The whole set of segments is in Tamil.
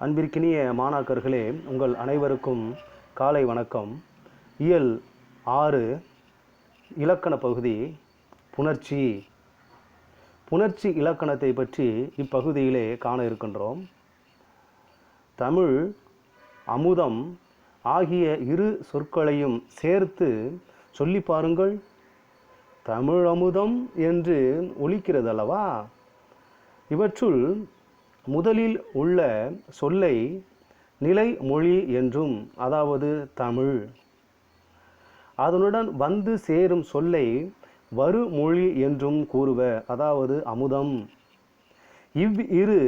அன்பிற்கினிய மாணாக்கர்களே உங்கள் அனைவருக்கும் காலை வணக்கம். இயல் ஆறு இலக்கண பகுதி புணர்ச்சி. புணர்ச்சி இலக்கணத்தை பற்றி இப்பகுதியிலே காண இருக்கின்றோம். தமிழ் அமுதம் ஆகிய இரு சொற்களையும் சேர்த்து சொல்லி பாருங்கள். தமிழ் அமுதம் என்று ஒலிக்கிறதல்லவா? இவற்றுள் முதலில் உள்ள சொல்லை நிலை மொழி என்றும் அதாவது தமிழ். அதனுடன் வந்து சேரும் சொல்லை வருமொழி என்றும் கூறுவ அதாவது அமுதம். இவ் இரு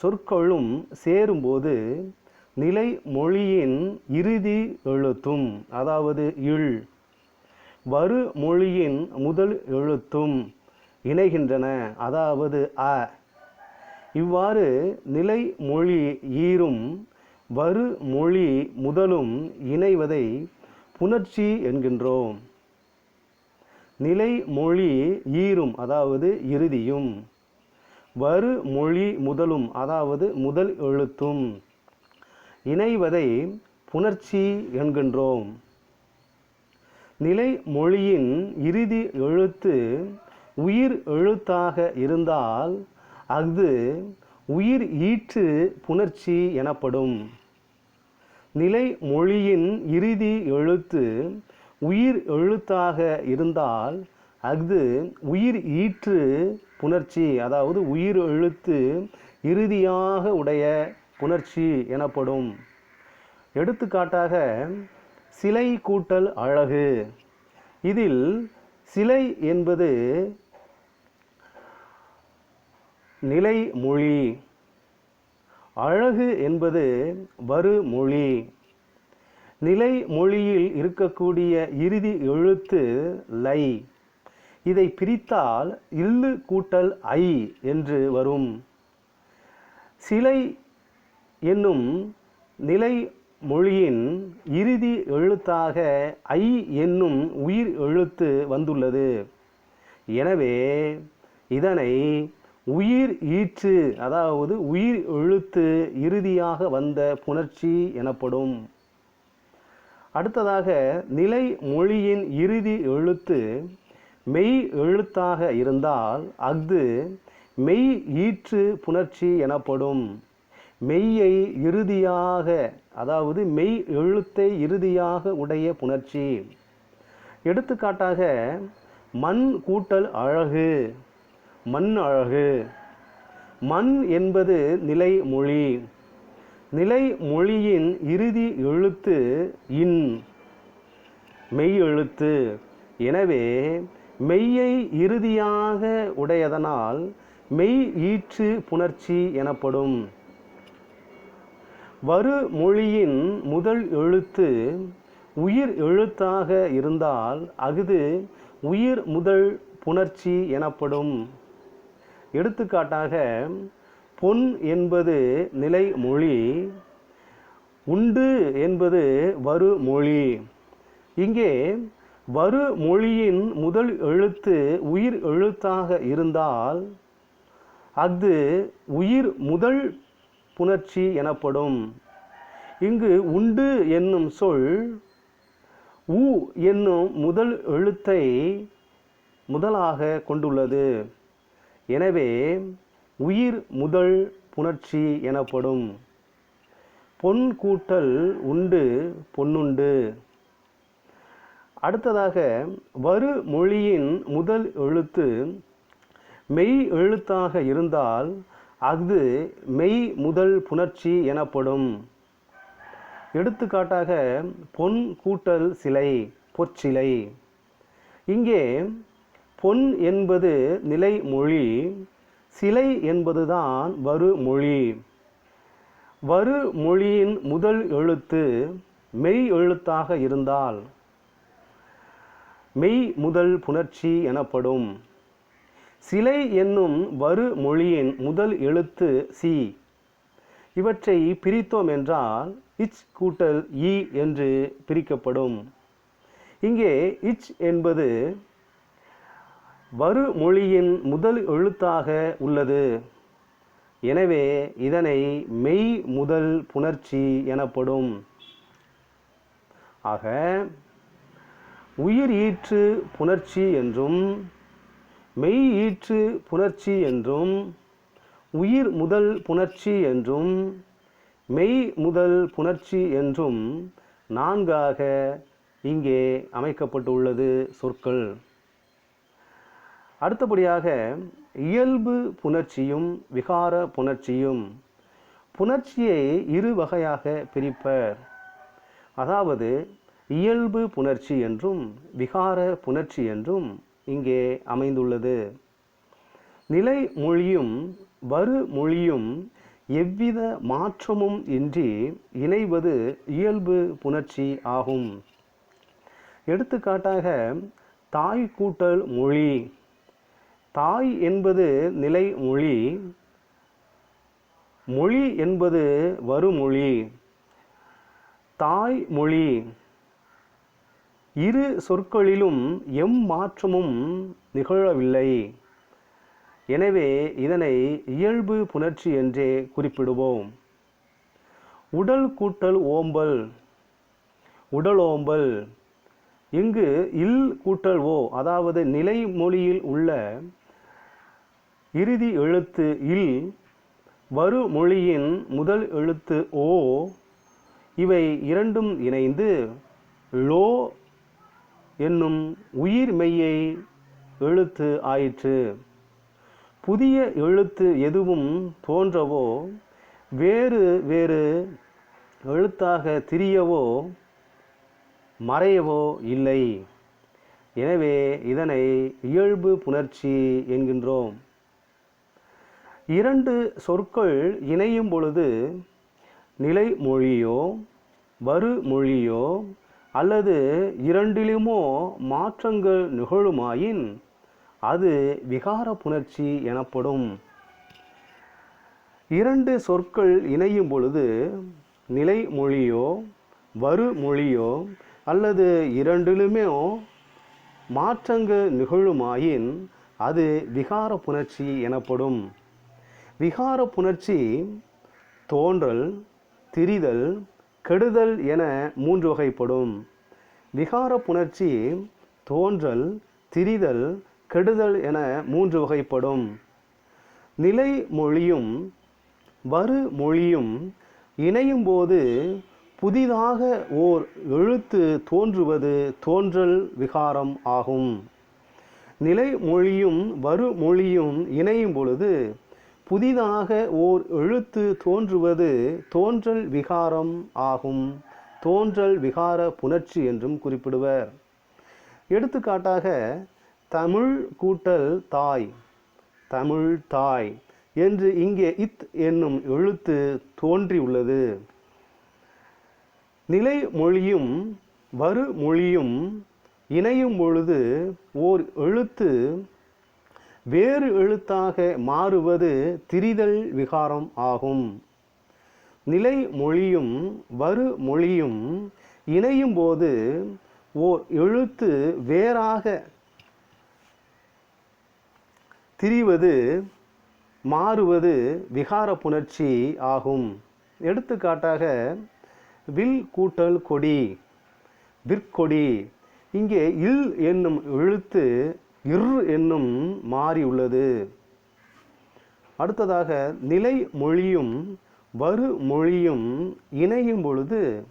சொற்களும் சேரும்போது நிலை மொழியின் இறுதி எழுத்தும் அதாவது இழ் வரு மொழியின் முதல் எழுத்தும் இணைகின்றன அதாவது அ. இவ்வாறு நிலை மொழி ஈரும் வறு மொழி முதலும் இணைவதை புணர்ச்சி என்கின்றோம். நிலை மொழி ஈரும் அதாவது இறுதியும். வறு மொழி முதலும் அதாவது முதல் எழுத்தும். இணைவதை புணர்ச்சி என்கின்றோம். நிலை மொழியின் இறுதி எழுத்து உயிர் எழுத்தாக இருந்தால் அஃது உயிர் ஈற்று புணர்ச்சி எனப்படும். நிலை மொழியின் இறுதி எழுத்து உயிர் எழுத்தாக இருந்தால் அஃது உயிர் ஈற்று புணர்ச்சி அதாவது உயிர் எழுத்து இறுதியாக உடைய புணர்ச்சி எனப்படும். எடுத்துக்காட்டாக சிலை கூட்டல் அழகு. இதில் சிலை என்பது நிலை மொழி அழகு என்பது வருமொழி. மொழி நிலை மொழியில் இருக்கக்கூடிய இறுதி எழுத்து லை. இதை பிரித்தால் இல்லு கூட்டல் ஐ என்று வரும். சிலை என்னும் நிலை மொழியின் இறுதி எழுத்தாக ஐ என்னும் உயிர் எழுத்து வந்துள்ளது. எனவே இதனை உயிர் ஈற்று அதாவது உயிர் எழுத்து இறுதியாக வந்த புணர்ச்சி எனப்படும். அடுத்ததாக நிலை மொழியின் இறுதி எழுத்து மெய் எழுத்தாக இருந்தால் அஃது மெய் ஈற்று புணர்ச்சி எனப்படும். மெய்யை இறுதியாக அதாவது மெய் எழுத்தை இறுதியாக உடைய புணர்ச்சி. எடுத்துக்காட்டாக மண் கூட்டல் அழகு. மண் அழகு. மண் என்பது நிலை மொழி. நிலை மொழியின் இறுதி எழுத்து இன். மெய் எழுத்து. எனவே மெய்யை இறுதியாக உடையதனால் மெய் ஈற்று புணர்ச்சி எனப்படும். வரு மொழியின் முதல் எழுத்து உயிர் எழுத்தாக இருந்தால் அஃது உயிர் முதல் புணர்ச்சி எனப்படும். எடுத்துக்காட்டாக பொன் என்பது நிலை மொழி உண்டு என்பது வரு மொழி இங்கே வரு மொழியின் முதல் எழுத்து உயிர் எழுத்தாக இருந்தால் அது உயிர் முதல் புணர்ச்சி எனப்படும். இங்கு உண்டு என்னும் சொல் உ என்னும் முதல் எழுத்தை முதலாக கொண்டுள்ளது. எனவே உயிர் முதல் புணர்ச்சி எனப்படும் பொன் கூட்டல் உண்டு பொன்னுண்டு. அடுத்ததாக வரு மொழியின் முதல் எழுத்து மெய் எழுத்தாக இருந்தால் அஃது மெய் முதல் புணர்ச்சி எனப்படும். எடுத்துக்காட்டாக பொன் கூட்டல் சிலை பொற்சிலை. இங்கே பொன் என்பது நிலை மொழி சிலை என்பதுதான் வரு மொழி. வரு மொழியின் முதல் எழுத்து மெய் எழுத்தாக இருந்தால் மெய் முதல் புணர்ச்சி எனப்படும். சிலை என்னும் வரு மொழியின் முதல் எழுத்து சி. இவற்றை பிரித்தோம் என்றால் இச் கூட்டல் இ என்று பிரிக்கப்படும். இங்கே இச் என்பது வரு மொழியின் முதல் எழுத்தாக உள்ளது. எனவே இதனை மெய் முதல் புணர்ச்சி எனப்படும். ஆக உயிர் ஈற்று புணர்ச்சி என்றும் மெய் ஈற்று புணர்ச்சி என்றும் உயிர் முதல் புணர்ச்சி என்றும் மெய் முதல் புணர்ச்சி என்றும் நான்காக இங்கே அமைக்கப்பட்டுள்ளது சொற்கள். அடுத்தபடியாக இயல்பு புணர்ச்சியும் விகார புணர்ச்சியும். புணர்ச்சியை இரு வகையாக பிரிப்பர். அதாவது இயல்பு புணர்ச்சி என்றும் விகார புணர்ச்சி என்றும் இங்கே அமைந்துள்ளது. நிலை மொழியும் வறு மொழியும் எவ்வித மாற்றமும் இன்றி இணைவது இயல்பு புணர்ச்சி ஆகும். எடுத்துக்காட்டாக தாய் கூட்டல் மொழி. தாய் என்பது நிலை மொழி மொழி என்பது வருமொழி தாய் மொழி. இரு சொற்களிலும் எம் மாற்றமும் நிகழவில்லை. எனவே இதனை இயல்பு புணர்ச்சி என்றே குறிப்பிடுவோம். உடல் கூட்டல் ஓம்பல் உடலோம்பல் இங்கு இல் கூட்டல் ஓ அதாவது நிலை மொழியில் உள்ள இறுதி எழுத்து இல் வரு மொழியின் முதல் எழுத்து ஓ இவை இரண்டும் இணைந்து லோ என்னும் உயிர் மெய்யை எழுத்து ஆயிற்று. புதிய எழுத்து எதுவும் தோன்றவோ வேறு வேறு எழுத்தாக திரியவோ மறையவோ இல்லை. எனவே இதனை இயல்பு புணர்ச்சி என்கின்றோம். இரண்டு சொற்கள் இணையும் பொழுது நிலை மொழியோ வறு மொழியோ அல்லது இரண்டிலுமோ மாற்றங்கள் நிகழுமாயின் அது விகார புணர்ச்சி எனப்படும். இரண்டு சொற்கள் இணையும் பொழுது நிலை மொழியோ வறு மொழியோ அல்லது இரண்டிலுமே மாற்றங்கள் நிகழுமாயின் அது விகார புணர்ச்சி எனப்படும். விகார புணர்ச்சி தோன்றல் திரிதல் கெடுதல் என மூன்று வகைப்படும். விகார புணர்ச்சி தோன்றல் திரிதல் கெடுதல் என மூன்று வகைப்படும். நிலை மொழியும் வறு மொழியும் இணையும் போது புதிதாக ஓர் எழுத்து தோன்றுவது தோன்றல் விகாரம் ஆகும். நிலை மொழியும் வறு மொழியும் இணையும் பொழுது புதிதாக ஓர் எழுத்து தோன்றுவது தோன்றல் விகாரம் ஆகும். தோன்றல் விகார புணர்ச்சி என்றும் குறிப்பிடுவர். எடுத்துக்காட்டாக தமிழ் கூட்டல் தாய் தமிழ் தாய் என்று இங்கே இத் என்னும் எழுத்து தோன்றியுள்ளது. நிலை மொழியும் வறுமொழியும் இணையும் பொழுது ஓர் எழுத்து வேறு எழுத்தாக மாறுவது திரிதல் விகாரம் ஆகும். நிலை மொழியும் வறு மொழியும் இணையும் போது ஓர் எழுத்து வேறாக திரிவது மாறுவது விகார புணர்ச்சி ஆகும். எடுத்துக்காட்டாக வில் கூட்டல் கொடி விற்கொடி இங்கே இல் என்னும் எழுத்து இர் என்னும் மாறியுள்ளது அடுத்ததாக நிலை மொழியும் வறு மொழியும் இணையும் பொழுது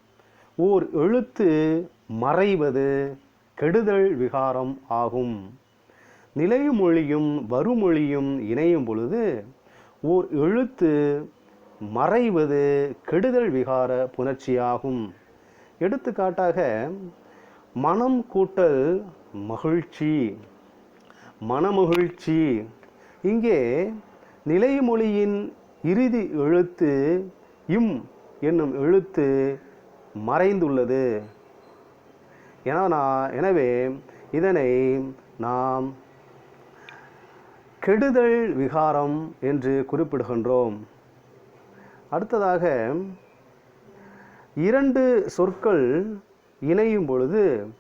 ஓர் எழுத்து மறைவது கெடுதல் விகாரம் ஆகும். நிலை மொழியும் வருமொழியும் இணையும் பொழுது ஓர் எழுத்து மறைவது கெடுதல் விகார புணர்ச்சியாகும். எடுத்துக்காட்டாக மனம் கூட்டல் மகிழ்ச்சி. மனமகிழ்ச்சி. இங்கே நிலைமொழியின் இறுதி எழுத்து இம் என்னும் எழுத்து மறைந்துள்ளது. என நான் எனவே இதனை நாம் கெடுதல் விகாரம் என்று குறிப்பிடுகின்றோம். அடுத்ததாக இரண்டு சொற்கள் இணையும் பொழுது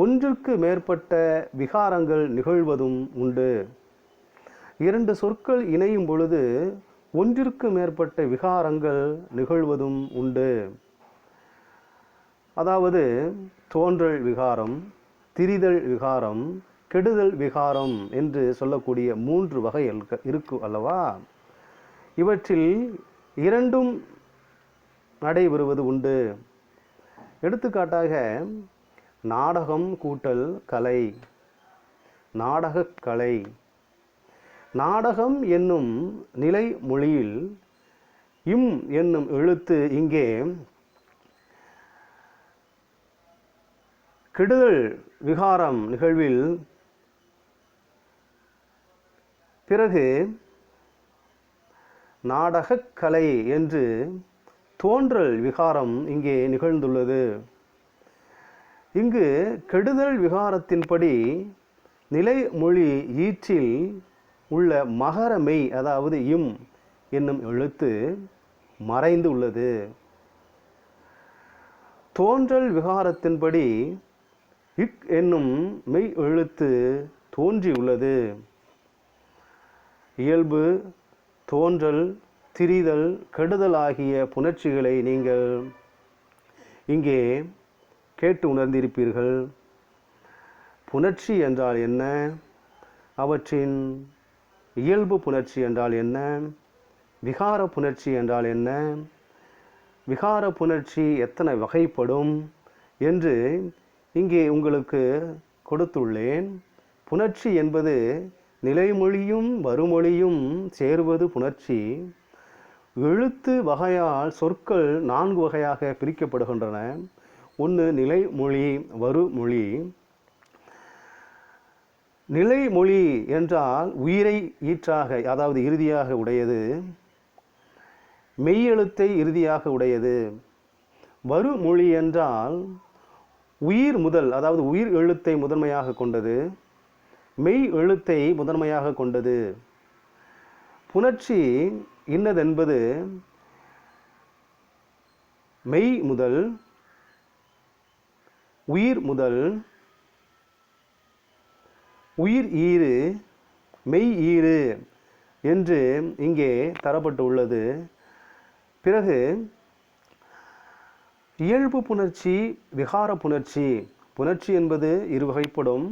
ஒன்றுக்கு மேற்பட்ட விகாரங்கள் நிகழ்வதும் உண்டு. இரண்டு சொற்கள் இணையும் பொழுது ஒன்றிற்கு மேற்பட்ட விகாரங்கள் நிகழ்வதும் உண்டு. அதாவது தோன்றல் விகாரம் திரிதல் விகாரம் கெடுதல் விகாரம் என்று சொல்லக்கூடிய மூன்று வகைகள் இருக்கு அல்லவா? இவற்றில் இரண்டும் நடைபெறுவது உண்டு. எடுத்துக்காட்டாக நாடகம் கூட்டல் கலை நாடகக்கலை நாடகம் என்னும் நிலை மொழியில் இம் என்னும் எழுத்து இங்கே கெடுதல் விகாரம் நிகழ்வில் பிறகு நாடகக் கலை என்று தோன்றல் விகாரம் இங்கே நிகழ்ந்துள்ளது. இங்கு கெடுதல் விகாரத்தின்படி நிலைமொழி ஈற்றில் உள்ள மகர மெய் அதாவது இம் என்னும் எழுத்து மறைந்து உள்ளது. தோன்றல் விகாரத்தின்படி இக் என்னும் மெய் எழுத்து தோன்றியுள்ளது இயல்பு தோன்றல் திரிதல் கெடுதல் ஆகிய புணர்ச்சிகளை நீங்கள் இங்கே கேட்டு உணர்ந்திருப்பீர்கள். புணர்ச்சி என்றால் என்ன? அவற்றின் இயல்பு புணர்ச்சி என்றால் என்ன? விகார புணர்ச்சி என்றால் என்ன? விகார புணர்ச்சி எத்தனை வகைப்படும் என்று இங்கே உங்களுக்கு கொடுத்துள்ளேன். புணர்ச்சி என்பது நிலைமொழியும் வருமொழியும் சேருவது புணர்ச்சி. எழுத்து வகையால் சொற்கள் நான்கு வகையாக பிரிக்கப்படுகின்றன. ஒன்று நிலைமொழி வருமொழி. நிலைமொழி என்றால் உயிரை ஈற்றாக அதாவது இறுதியாக உடையது. மெய்யெழுத்தை இறுதியாக உடையது. வருமொழி என்றால் உயிர் முதல் அதாவது உயிர் எழுத்தை முதன்மையாக கொண்டது. மெய் எழுத்தை முதன்மையாக கொண்டது. புணர்ச்சி இன்னதென்பது மெய் முதல் உயிர் முதல் உயிர் ஈறு மெய் ஈறு என்று இங்கே தரப்பட்டு உள்ளது பிறகு இயல்பு புணர்ச்சி விகார புணர்ச்சி. புணர்ச்சி என்பது இரு வகைப்படும்.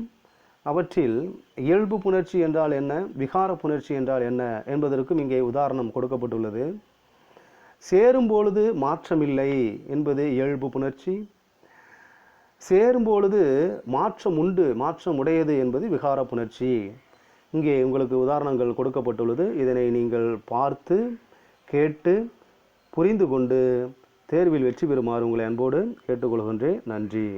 அவற்றில் இயல்பு புணர்ச்சி என்றால் என்ன விகார புணர்ச்சி என்றால் என்ன என்பதற்கும் இங்கே உதாரணம் கொடுக்கப்பட்டுள்ளது. சேரும் பொழுது மாற்றமில்லை என்பது இயல்பு புணர்ச்சி. சேரும்பொழுது மாற்றம் உண்டு மாற்றம் உடையது என்பது விகார புணர்ச்சி. இங்கே உங்களுக்கு உதாரணங்கள் கொடுக்கப்பட்டுள்ளது. இதனை நீங்கள் பார்த்து கேட்டு புரிந்து கொண்டு தேர்வில் வெற்றி பெறுமாறு உங்களை அன்போடு கேட்டுக்கொள்கின்றேன். நன்றி.